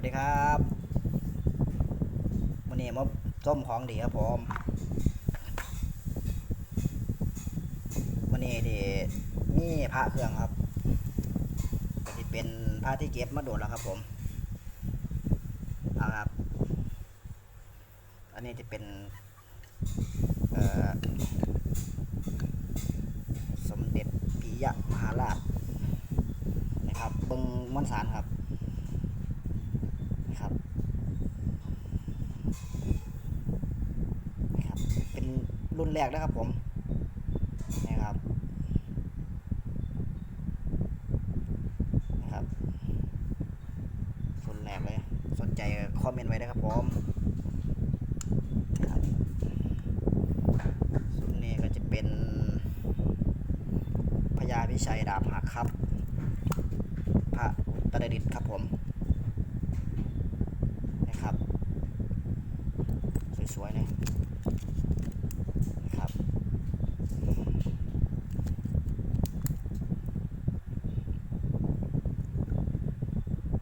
วัสดีครับวันนี้มาส้มของดีครับผมวันนี้ดีมีพระเครื่องครับก็จะเป็นพระที่เก็บมาโดดแล้วครับผมเอาครับ อันนี้จะเป็นสมเด็จปิยมหาราชนะครับเบิงมอนสารครับนะครับ เป็น รุ่นแรกนะครับผมนะครับนะครับรุ่นแรกเลยสนใจคอมเมนต์ไว้นะครับผมรับส่นนี้ก็จะเป็นพญาพิชัยดาบหักครับ พระตรดิตครับผมนะครับ สวยๆเลยนะครับ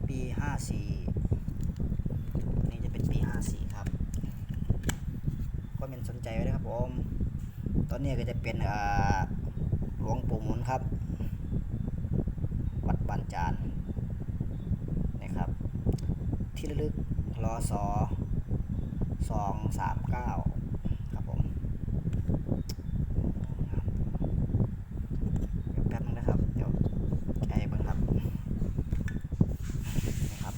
ปี ห้าสี่นี่จะเป็นปีห้าสี่ครับก็เป็นสนใจไว้นะครับผม ตอนนี้ก็จะเป็นหลวงปู่หมุนครับ วัดบานจานนะครับ ที่ระลึกรอสอสองสามเก้าครับผมเดี๋ยวแป๊บนึงนะครับ เดี๋ยวแกะให้เบิ่งครับนี่ครับ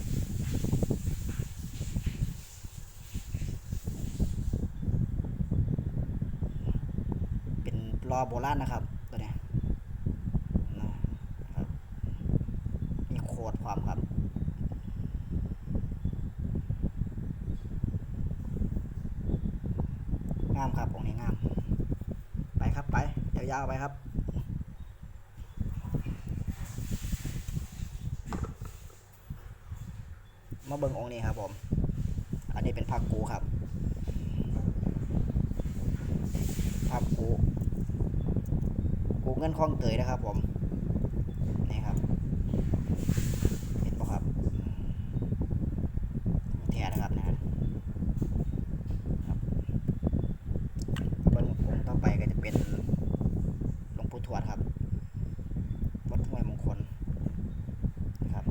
เป็นร อโบราณนะครับตัวเนี้ยนะครับมีโคดความครับ งามครับองนี้งาม ไปครับไป ยาวๆไปครับมาเบิ่งองค์นี้ครับผม อันนี้เป็นภาคกูครับภาคกูกู เงินคลองเตยนะครับ ผมนี่ครับเห็นปะครับแท้นะครับนะฮะเบิ้งองค์ต่อไปก็จะเป็นหลวงปู่ทวดครับวัดห้วยมงคลนะครับ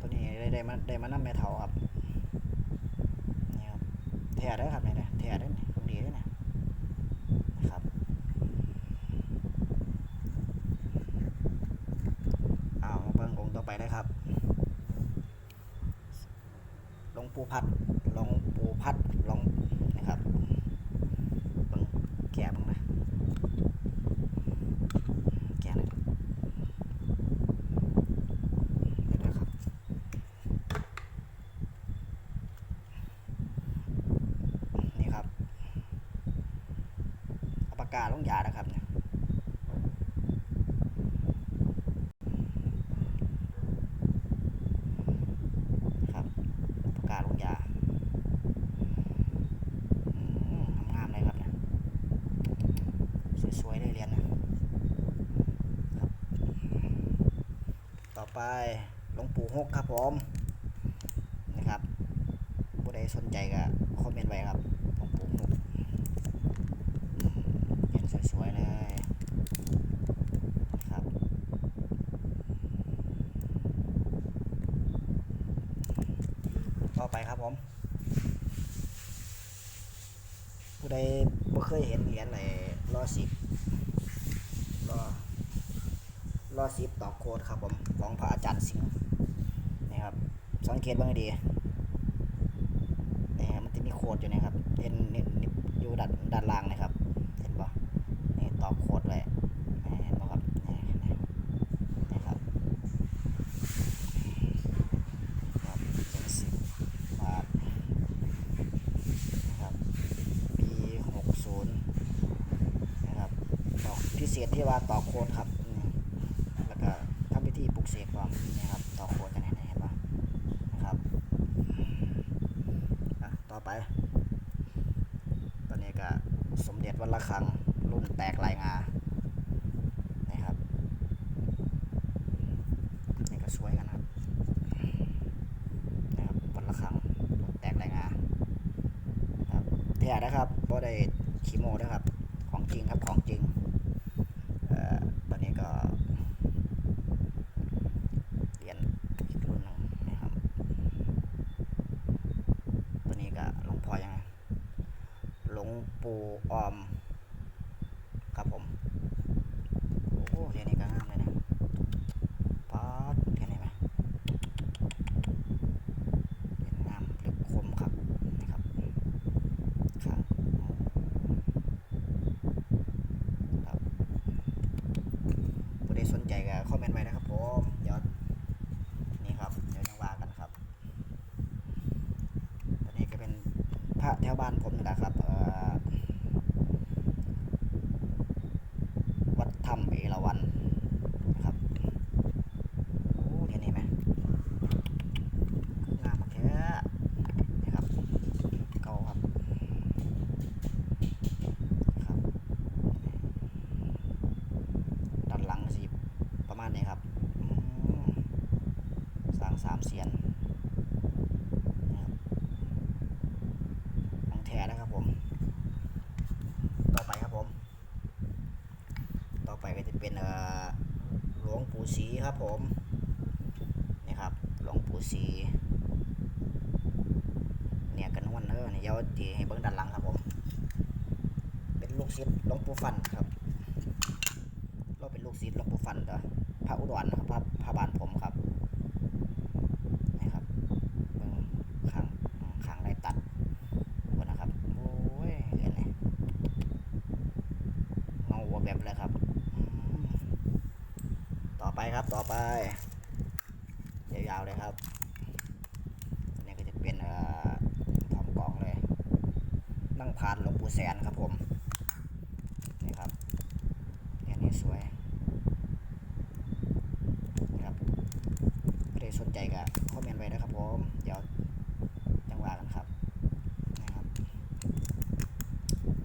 ตัวนี้ได้ได้มาได้มานั่แม่เถาครับนี่ครับแท้ได้อครับเนี่ยนะแท้ได้อเนี่ยของดีได้อนะนะครับเอามา เบิ้งองค์ต่อไปได้ครับหลวงปู่พัดหลวงปู่พัดหลวงนะครับบิ่งแกะบ้างนะแกะหน่เดี๋ยนะครับนี่ครับปากกาลงยานะครับปากกาลงยา อืมงามๆเลยครับเนี่ยสวยๆเลยเหรียนนะครับ ต่อ ไปหลวงปู่ฮกครับผมนะครับผู้ใดสนใจก็คอมเมนต์ไว้ครับหลวงปู่ฮกเหรียญสวยๆเลยครับต่อไปครับผมผู้ใดบ่เคยเห็นเหรียญไหนรอสิบรอ รอสิบต่อโคดครับผมของพระอาจารย์สิงห์นี่ครับสังเกตบ้างให้ดีนี่ครับมันจะมีโคดอยู่นะครับเห็นนี่มอยู่ด้านด้านล่างนะครับ เห็นปะนี่ต่อโคดไว้นี่เห็นปะครับนี่ครับครับเป็นสิบบาทนะครับปี60นะครับต่อพิเศษที่ว่าต่อโคดครับ ที่ปลุกเสกความนะครับต่อโคตรกันไหนเห็นปะนะครับต่อไป ตอนนี้ก็สมเด็จวัดละคังรุ่นแตกลายงานะครับนี่ก็สวยกันครับนะครับวัดละคังรุ่นแตกลายงาครับแท้นะครับบ่ได้ขีโมนะครับของจริงครับของจริง ปูออม ครับผมโอ้โหเรียนนี้ก็งามเลยนะป๊าดเรียนนี้ไหมเรียนงามลึกคมครับนี่ครับครับครับผู้ใดสนใจก็คอมเมนต์ไว้นะครับผมเดี๋ยวนี่ครับเดี๋ยวยังว่ากันครับตัวนี้ก็เป็นพระแถวบ้านผมนี่แหละครับเอ่อ วัดถ้ำเอราวัณนะครับ โอ้เห็นนี่ไหมงามมากแท้นี่ครับ เก่าครับครับด้านหลังสิประมาณนี้ครับอืมสร้างสามเสียนนะครับ ของแท้นะครับผม ต่อไปครับผม ต่อไปก็จะ เป็นเอ่อหลวงปู่ศรีครับผมนี่ครับหลวงปู่ศรีเนี่ยกันวันเนอเนี่ยเยาวตีให้เบิ้งด้านหลังครับผม เป็นลูกศิษย์หลวงปู่ฟันครับ เราเป็นลูกศิษย์หลวงปู่ฟันเด้อพระอุดรนครับพระพระบานผมครับ นี่ครับเบิ้งข้างข้างได้ตัด ก่อนนะครับ โอ้ยเห็นไหมเงาวัวแบบเลยครับอืมต่อไป ครับต่อไปยาวๆเลยครับนี่ก็จะเป็นทอมกล่องเลย นั่งพานหลวงปู่แสนครับผมนี่ครับอันนี้สวยนี่ครับใครสนใจก็คอมเมนต์ไว้นะครับผมเดี๋ยวจังหวะกันครับนะครับ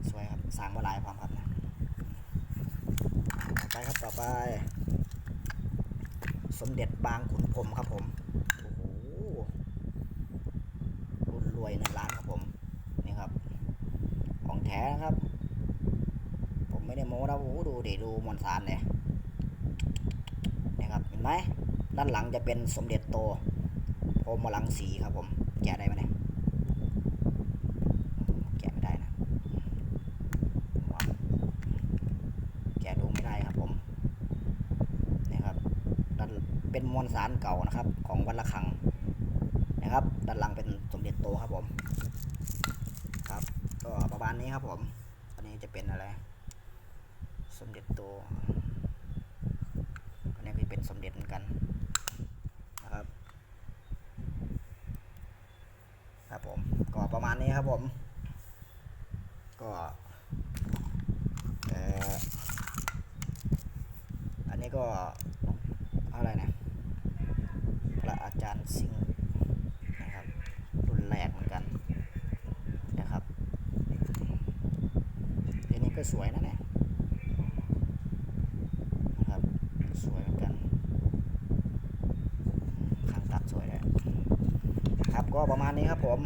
สวยครับสร้างมาหลายความครับนะไปครับต่อไป สมเด็จบางขุนพรมครับผม โอ้โห รุ่นรวยในร้านครับผม นี่ครับ ของแท้นะครับ ผมไม่ได้โม้นะโอ้โหดูดิดูมอนสารเลยนี่ครับ เห็นไหม ด้านหลังจะเป็นสมเด็จโตพรหลังสีครับผม แกะได้ไหมเนี่ย แกะไม่ได้นะว้าวแกะดูไม่ได้ครับผม นี่ครับด้าน เป็นมวลสารเก่านะครับ ของวัดละคังนะครับ ด้านหลังเป็นสมเด็จโตครับผมครับก็ประมาณนี้ครับผม อันนี้จะเป็นอะไร สมเด็จโตอันนี้คือเป็นสมเด็จเหมือนกันนะครับ ครับผมก็ประมาณนี้ครับผม ก็เอ่ออันนี้ก็อะไรนะ พระอาจารย์สิงห์นะครับ รุ่นแรกเหมือนกันนะครับอันนี้ก็สวยนะเนี่ยนะครับ สวยเหมือนกันข้างตัดสวยเลย ครับก็ประมาณนี้ครับผม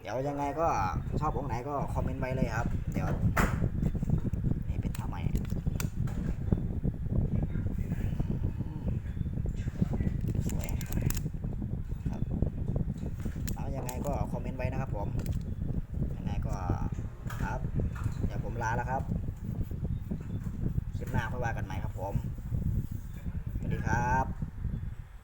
เดี๋ยวยังไงก็ชอบองไหนก็คอมเมนต์ไว้เลยครับ เดี๋ยวนี่เป็นทำไมสวยครับเอายังไงก็คอมเมนต์ไว้นะครับผมยังไงก็ครับเดี๋ยวผมลาแล้วครับคลิปหน้าค่อยว่ากันใหม่ครับผมสวัสดีครับ